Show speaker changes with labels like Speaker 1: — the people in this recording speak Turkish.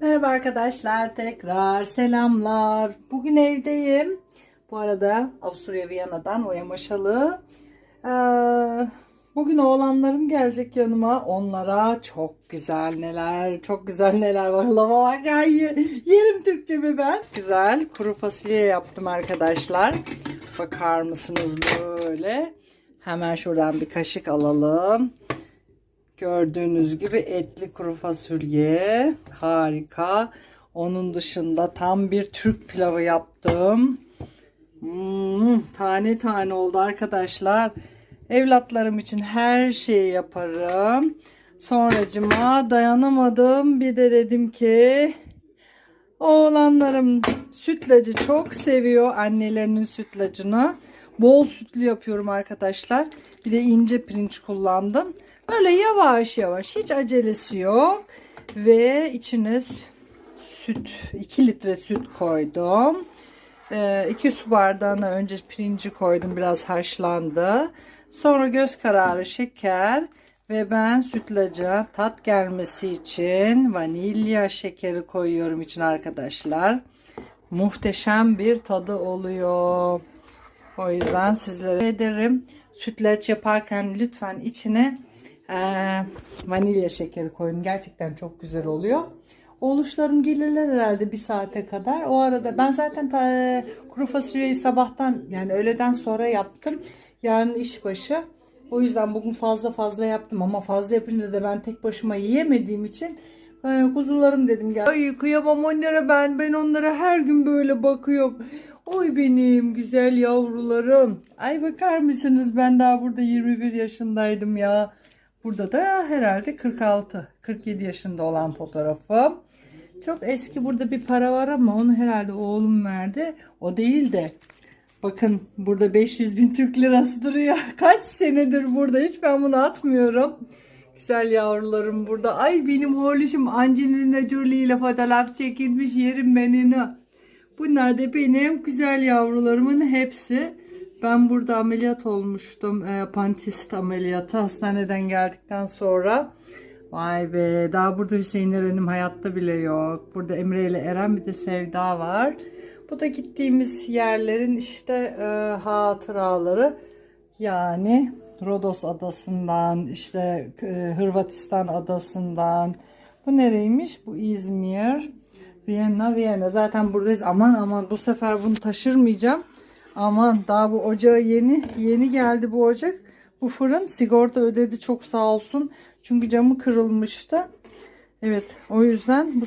Speaker 1: Merhaba arkadaşlar tekrar selamlar. Bugün evdeyim. Bu arada Avusturya Viyana'dan Oya Maşalı. Ee, bugün oğlanlarım gelecek yanıma. Onlara çok güzel neler, çok güzel neler var. Lava bak ay, yerim Türkçemi ben. Güzel kuru fasulye yaptım arkadaşlar. Bakar mısınız böyle? Hemen şuradan bir kaşık alalım. Gördüğünüz gibi etli kuru fasulye. Harika. Onun dışında tam bir Türk pilavı yaptım. Hmm, tane tane oldu arkadaşlar. Evlatlarım için her şeyi yaparım. Sonracıma dayanamadım. Bir de dedim ki oğlanlarım sütlacı çok seviyor. Annelerinin sütlacını. Bol sütlü yapıyorum arkadaşlar. Bir de ince pirinç kullandım. Böyle yavaş yavaş hiç acelesi yok. Ve içine süt 2 litre süt koydum. 2 su bardağına önce pirinci koydum biraz haşlandı. Sonra göz kararı şeker ve ben sütlaca tat gelmesi için vanilya şekeri koyuyorum için arkadaşlar. Muhteşem bir tadı oluyor. O yüzden sizlere ederim. Sütlaç yaparken lütfen içine e, vanilya şekeri koyun. Gerçekten çok güzel oluyor. Oğluşlarım gelirler herhalde bir saate kadar. O arada ben zaten ta, e, kuru fasulyeyi sabahtan yani öğleden sonra yaptım. Yarın işbaşı. O yüzden bugün fazla fazla yaptım ama fazla yapınca da ben tek başıma yiyemediğim için e, kuzularım dedim gel. Ay kıyamam onlara ben. Ben onlara her gün böyle bakıyorum. Oy benim güzel yavrularım. Ay bakar mısınız ben daha burada 21 yaşındaydım ya. Burada da herhalde 46, 47 yaşında olan fotoğrafım. Çok eski burada bir para var ama onu herhalde oğlum verdi. O değil de bakın burada 500 bin Türk lirası duruyor. Kaç senedir burada hiç ben bunu atmıyorum. Güzel yavrularım burada. Ay benim oğluşum Angelina Jolie ile fotoğraf çekilmiş yerim benini. Bunlar da benim güzel yavrularımın hepsi. Ben burada ameliyat olmuştum. E, apantist ameliyatı hastaneden geldikten sonra. Vay be daha burada Hüseyin Eren'im hayatta bile yok. Burada Emre ile Eren bir de Sevda var. Bu da gittiğimiz yerlerin işte e, hatıraları. Yani Rodos adasından işte e, Hırvatistan adasından. Bu nereymiş? Bu İzmir. Viyana, Viyana. Zaten buradayız. Aman aman bu sefer bunu taşırmayacağım. Aman daha bu ocağı yeni yeni geldi bu ocak. Bu fırın sigorta ödedi çok sağ olsun. Çünkü camı kırılmıştı. Evet o yüzden bu